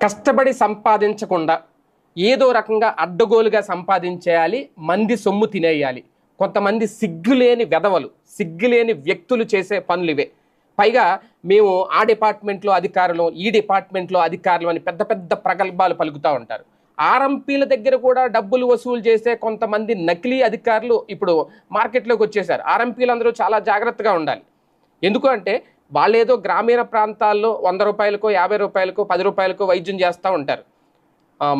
కష్టపడి సంపాదించకుండా ఏదో రకంగా అడ్డగోలుగా సంపాదించేయాలి మంది సొమ్ము తినేయాలి. కొంతమంది సిగ్గులేని వెధవలు సిగ్గులేని వ్యక్తులు చేసే పనులు ఇవే పైగా మేము ఆ డిపార్ట్మెంట్లో అధికారులు ఈ డిపార్ట్మెంట్లో అధికారులు అని పెద్ద పెద్ద ప్రగల్భాలు పలుకుతూ ఉంటారు. ఆర్ఎంపీల దగ్గర కూడా డబ్బులు వసూలు చేసే కొంతమంది నకిలీ అధికారులు ఇప్పుడు మార్కెట్లోకి వచ్చేసారు ఆర్ఎంపీలు అందరూ చాలా జాగ్రత్తగా ఉండాలి. ఎందుకు అంటే వాళ్ళు ఏదో గ్రామీణ ప్రాంతాల్లో వంద రూపాయలకు యాభై రూపాయలకు పది రూపాయలకు వైద్యం చేస్తూ ఉంటారు.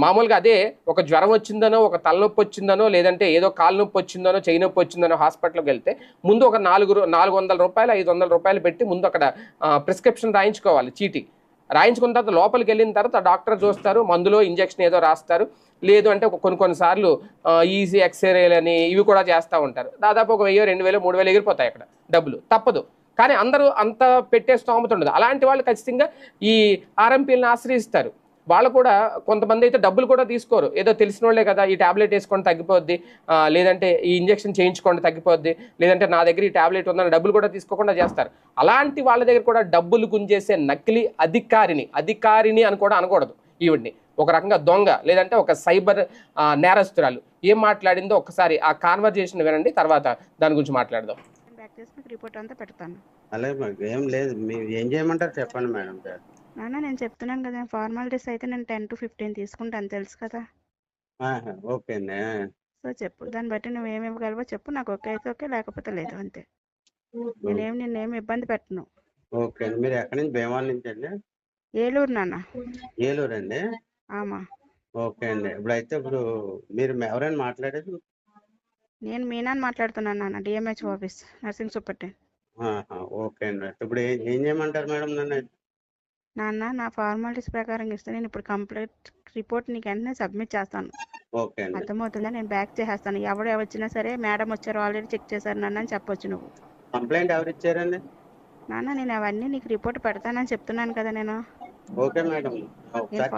మామూలుగా అదే ఒక జ్వరం వచ్చిందనో ఒక తలనొప్పి వచ్చిందనో లేదంటే ఏదో కాలు నొప్పి వచ్చిందనో చెయ్యి నొప్పి వచ్చిందనో హాస్పిటల్కి వెళ్తే ముందు ఒక నాలుగు నాలుగు వందల రూపాయలు ఐదు వందల రూపాయలు పెట్టి ముందు అక్కడ ప్రిస్క్రిప్షన్ రాయించుకోవాలి చీటీ. రాయించుకున్న తర్వాత లోపలికి వెళ్ళిన తర్వాత డాక్టర్ చూస్తారు మందులో ఇంజెక్షన్ ఏదో రాస్తారు. లేదు అంటే కొన్ని కొన్నిసార్లు ఈజీ ఎక్స్రేలు అని ఇవి కూడా చేస్తూ ఉంటారు. దాదాపు ఒక వెయ్యి రెండు వేలు మూడు వేలు ఎగిరిపోతాయి అక్కడ డబ్బులు. తప్పదు. కానీ అందరూ అంత పెట్టే స్తోమత ఉండదు. అలాంటి వాళ్ళు ఖచ్చితంగా ఈ ఆర్ఎంపీలను ఆశ్రయిస్తారు. వాళ్ళు కూడా కొంతమంది అయితే డబ్బులు కూడా తీసుకోరు. ఏదో తెలిసిన వాళ్ళే కదా ఈ టాబ్లెట్ వేసుకోండి తగ్గిపోద్ది. లేదంటే ఈ ఇంజెక్షన్ చేయించుకోండి తగ్గిపోద్ది. లేదంటే నా దగ్గర ఈ టాబ్లెట్ ఉందని డబ్బులు కూడా తీసుకోకుండా చేస్తారు. అలాంటి వాళ్ళ దగ్గర కూడా డబ్బులు గుంజేసే నకిలీ అధికారిని అధికారిని అని కూడా అనకూడదు ఈవిడ్ని. ఒక రకంగా దొంగ లేదంటే ఒక సైబర్ నేరస్తురాలు. ఏం మాట్లాడిందో ఒకసారి ఆ కాన్వర్జేషన్ వినండి తర్వాత దాని గురించి మాట్లాడదాం. చేసి మీకు రిపోర్ట్ అంతా పెడతాను. అలాగే ఏం లేదు. మీరు ఏం చేయమంటారు చెప్పండి మేడం నాన్న నేను చెప్తున్నాను కదా ఫార్మాలిటీస్ అయితే నేను టెన్ టు ఫిఫ్టీన్ తీసుకుంటాను తెలుసు కదా. ఆహా, ఓకే అండి సో చెప్పు దాన్ని బట్టి నువ్వు ఏమి ఇవ్వగలవో చెప్పు నాకు ఓకే అయితే ఓకే లేకపోతే లేదు అంతే. నేనేం నిన్నేం ఇబ్బంది పెట్టను. ఓకే అండి మీరు ఎక్కడి నుంచి భీమాల నుంచి అండి? ఏలూరు నాన్న. ఏలూరు అండి ఆమా. ఓకే అండి. ఇప్పుడు అయితే ఇప్పుడు మీరు ఎవరైనా మాట్లాడేది నేను మీనాని మాట్లాడుతున్నాను నాన్న డిఎంహెచ్ ఆఫీస్ నర్సింగ్ సూపరింటెండెంట్. ఆహా, ఓకే అండి. ఇప్పుడు ఏం ఏం చేయమంటారు మేడం నన్ను? నాన్న నా ఫార్మాలిటీస్ ప్రకారం ఇస్తే నేను ఇప్పుడు కంప్లీట్ రిపోర్ట్ నీకు వెంటనే సబ్మిట్ చేస్తాను. ఓకే అండి. అర్థమవుతుందా? నేను బ్యాక్ చేసేస్తాను. ఎవరు వచ్చినా సరే మేడం వచ్చారు ఆల్రెడీ చెక్ చేశారు నన్ను అని చెప్పొచ్చు నువ్వు. కంప్లైంట్ ఎవరు ఇచ్చారండి? నాన్న నేను అవన్నీ నీకు రిపోర్ట్ పెడతానని చెప్తున్నాను కదా నేను. Okay madam. ఒకసారి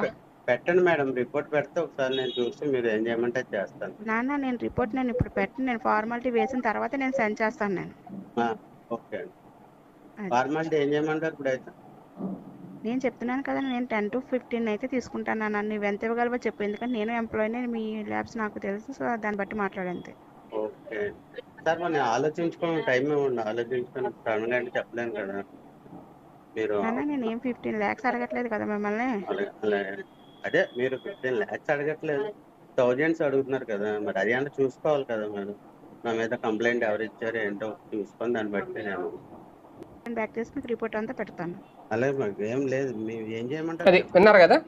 పెట్టండి మేడం రిపోర్ట్ పెడితే ఒకసారి నేను చూసి మీరు ఏం చేయమంటే చేస్తాను. నాన్న నేను రిపోర్ట్ నేను ఇప్పుడు పెట్టి నేను ఫార్మాలిటీ వేసిన తర్వాత నేను సెండ్ చేస్తాను నేను. ఓకే అండి. ఫార్మాలిటీ ఏం చేయమంటారు ఇప్పుడు అయితే? నేను చెప్తున్నాను కదా నేను టెన్ టు ఫిఫ్టీన్ అయితే తీసుకుంటాను నాన్న నువ్వు ఎంత ఇవ్వగలవో చెప్పు ఎందుకంటే నేను ఎంప్లాయీనే మీ ల్యాబ్స్ నాకు తెలుసు సో దాన్ని బట్టి మాట్లాడంతే ఓకే సార్ మనం ఆలోచించుకోవడం టైం ఇవ్వండి ఆలోచించుకొని సడన్గా అంటే చెప్పలేను కదా. మీరు నేను ఏం ఫిఫ్టీన్ ల్యాక్స్ అడగట్లేదు కదా మిమ్మల్ని. అదే మీరు ఫిఫ్టీన్ ల్యాక్స్ అడగట్లేదు. థౌజండ్స్ అడుగుతున్నారు కదా మరి అది అంటే చూసుకోవాలి కదా మీరు నా మీద కంప్లైంట్ ఎవరు ఇచ్చారు ఏంటో చూసుకొని దాన్ని బట్టి నేను నేను బ్యాక్ చేసి మీకు రిపోర్ట్ అంతా పెడతాను. అలాగే ఏం లేదు. అది విన్నారు కదా?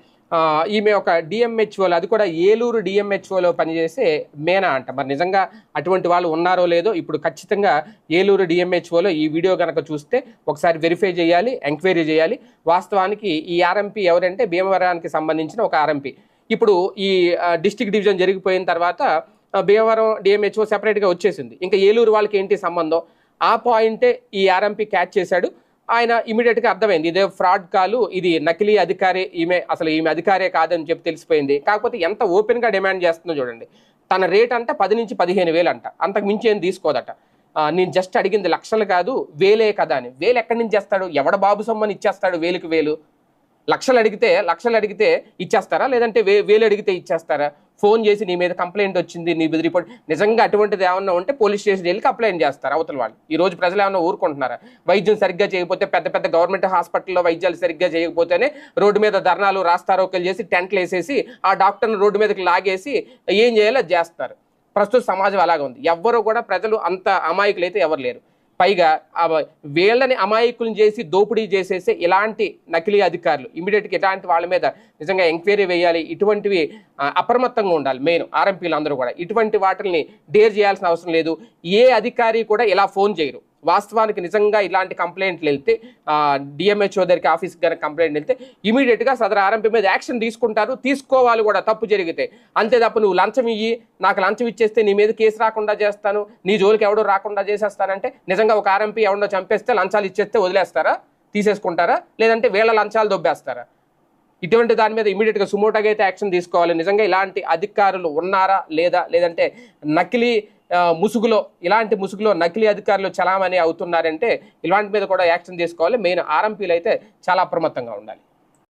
ఈమె ఒక డిఎంహెచ్ఓలో అది కూడా ఏలూరు డిఎంహెచ్ఓలో పనిచేసే మేనా అంట. మరి నిజంగా అటువంటి వాళ్ళు ఉన్నారో లేదో ఇప్పుడు ఖచ్చితంగా ఏలూరు డిఎంహెచ్ఓలో ఈ వీడియో కనుక చూస్తే ఒకసారి వెరిఫై చేయాలి ఎంక్వైరీ చేయాలి. వాస్తవానికి ఈ ఆర్ఎంపీ ఎవరంటే భీమవరానికి సంబంధించిన ఒక ఆర్ఎంపీ ఇప్పుడు ఈ డిస్టిక్ డివిజన్ జరిగిపోయిన తర్వాత భీమవరం డిఎంహెచ్ఓ సెపరేట్గా వచ్చేసింది. ఇంకా ఏలూరు వాళ్ళకి ఏంటి సంబంధం? ఆ పాయింటే ఈ ఆర్ఎంపీ క్యాచ్ చేశాడు. ఆయన ఇమీడియట్గా అర్థమైంది. ఇదే ఫ్రాడ్ కాలు ఇది నకిలీ అధికారి ఈమె అసలు ఈమె అధికారే కాదని చెప్పి తెలిసిపోయింది. కాకపోతే ఎంత ఓపెన్గా డిమాండ్ చేస్తుందో చూడండి. తన రేట్ అంటే పది నుంచి పదిహేను వేలు అంట. అంతకు మించి ఏం తీసుకోదట. నేను జస్ట్ అడిగింది లక్షలు కాదు వేలే కదా అని. వేలు ఎక్కడి నుంచి చేస్తాడు? ఎవడ బాబు సొమ్మని ఇచ్చేస్తాడు వేలుకి వేలు? లక్షలు అడిగితే లక్షలు అడిగితే ఇచ్చేస్తారా? లేదంటే వే వేలు అడిగితే ఇచ్చేస్తారా? ఫోన్ చేసి నీ మీద కంప్లైంట్ వచ్చింది నీ మీద రిపోర్ట్. నిజంగా అటువంటిది ఏమన్నా ఉంటే పోలీస్ స్టేషన్ వెళ్ళి కంప్లైంట్ చేస్తారు అవతల వాళ్ళు? ఈ రోజు ప్రజలు ఏమన్నా ఊరుకుంటున్నారా? వైద్యం సరిగ్గా చేయకపోతే పెద్ద పెద్ద గవర్నమెంట్ హాస్పిటల్లో వైద్యాలు సరిగ్గా చేయకపోతేనే రోడ్డు మీద ధర్నాలు రాస్తారోకలు చేసి టెంట్లు వేసేసి ఆ డాక్టర్ని రోడ్డు మీదకి లాగేసి ఏం చేయాలో చేస్తారు. ప్రస్తుత సమాజం అలాగే ఉంది ఎవ్వరూ కూడా ప్రజలు అంత అమాయకులు అయితే ఎవరు లేరు. పైగా ఆ వీళ్ళని అమాయకులను చేసి దోపిడీ చేసేసే ఇలాంటి నకిలీ అధికారులు ఇమీడియట్గా ఇలాంటి వాళ్ళ మీద నిజంగా ఎంక్వైరీ వేయాలి ఇటువంటివి అప్రమత్తంగా ఉండాలి మెయిన్ ఆర్ఎంపీలు అందరూ కూడా. ఇటువంటి వాటిని డేర్ చేయాల్సిన అవసరం లేదు. ఏ అధికారి కూడా ఇలా ఫోన్ చేయరు. వాస్తవానికి నిజంగా ఇలాంటి కంప్లైంట్లు వెళ్తే డిఎంహెచ్ఓ దగ్గరికి ఆఫీస్కి కనుక కంప్లైంట్ వెళ్తే ఇమీడియట్గా సదరు ఆర్ఎంపీ మీద యాక్షన్ తీసుకుంటారు తీసుకోవాలి కూడా తప్పు జరిగితే. అంతే తప్ప నువ్వు లంచం ఇయ్యి నాకు లంచం ఇచ్చేస్తే నీ మీద కేసు రాకుండా చేస్తాను నీ జోలికి ఎవడో రాకుండా చేసేస్తానంటే నిజంగా ఒక ఆర్ఎంపీ ఎవడో చంపేస్తే లంచాలు ఇచ్చేస్తే వదిలేస్తారా? తీసేసుకుంటారా? లేదంటే వీళ్ళ లంచాలు దొబ్బేస్తారా? ఇటువంటి దాని మీద ఇమీడియట్గా సుమోటోగా అయితే యాక్షన్ తీసుకోవాలి. నిజంగా ఇలాంటి అధికారులు ఉన్నారా? లేదా? లేదంటే నకిలీ ముసుగులో ఇలాంటి ముసుగులో నకిలీ అధికారులు చలామణి అవుతున్నారంటే ఇలాంటి మీద కూడా యాక్షన్ తీసుకోవాలి. మెయిన్ ఆర్ఎంపీలు అయితే చాలా అప్రమత్తంగా ఉండాలి.